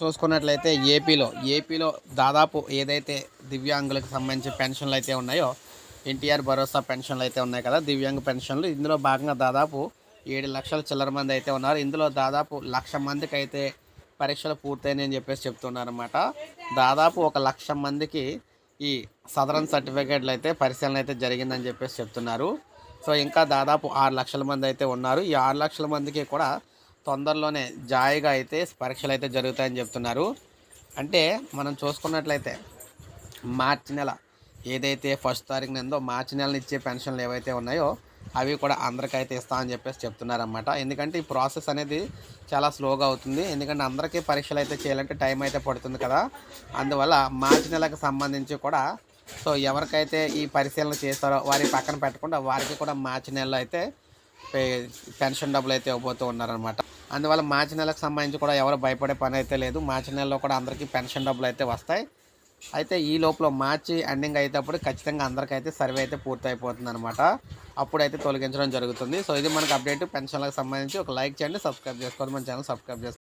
చూసుకున్నట్లయితే ఏపీలో ఏపీలో దాదాపు ఏదైతే దివ్యాంగులకు సంబంధించి పెన్షన్లు అయితే ఉన్నాయో ఎన్టీఆర్ భరోసా పెన్షన్లు అయితే ఉన్నాయి కదా దివ్యాంగ పెన్షన్లు. ఇందులో భాగంగా దాదాపు ఏడు లక్షల చిల్లర మంది అయితే ఉన్నారు. ఇందులో దాదాపు లక్ష మందికి అయితే పరీక్షలు పూర్తయినాయి అని చెప్పేసి చెప్తున్నారన్నమాట. దాదాపు ఒక లక్ష మందికి ఈ సదరన్ సర్టిఫికేట్లు అయితే పరిశీలన అయితే జరిగిందని చెప్పేసి చెప్తున్నారు. సో ఇంకా దాదాపు ఆరు లక్షల మంది అయితే ఉన్నారు. ఈ ఆరు లక్షల మందికి కూడా తొందరలోనే జాయిగా అయితే పరీక్షలు అయితే జరుగుతాయని చెప్తున్నారు. అంటే మనం చూసుకున్నట్లయితే మార్చి నెల ఏదైతే ఫస్ట్ తారీఖున ఉందో మార్చి నెలని ఇచ్చే పెన్షన్లు ఏవైతే ఉన్నాయో అవి కూడా అందరికైతే ఇస్తామని చెప్పేసి చెప్తున్నారన్నమాట. ఎందుకంటే ఈ ప్రాసెస్ అనేది చాలా స్లోగా అవుతుంది. ఎందుకంటే అందరికీ పరీక్షలు అయితే చేయాలంటే టైం అయితే పడుతుంది కదా. అందువల్ల మార్చి నెలకు సంబంధించి కూడా సో ఎవరికైతే ఈ పరిశీలన చేస్తారో వారి పక్కన పెట్టకుండా వారికి కూడా మార్చి నెలలో అయితే పెన్షన్ డబ్బులు అయితే ఇవ్వబోతూ ఉన్నారనమాట అందువల్ల మార్చి నెలకు సంబంధించి కూడా ఎవరు భయపడే పని అయితే లేదు. మార్చి నెలలో కూడా అందరికీ పెన్షన్ డబ్బులు అయితే వస్తాయి. అయితే ఈ లోపల మార్చి ఎండింగ్ అయ్యేటప్పుడు ఖచ్చితంగా అందరికైతే సర్వే అయితే పూర్తి అయిపోతుంది అనమాట అప్పుడైతే తొలగించడం జరుగుతుంది. సో ఇది మనకు అప్డేట్. పెన్షన్లకు సంబంధించి ఒక లైక్ చేయండి సబ్స్క్రైబ్ చేసుకోండి. మన ఛానల్ సబ్స్క్రైబ్ చేసుకోండి.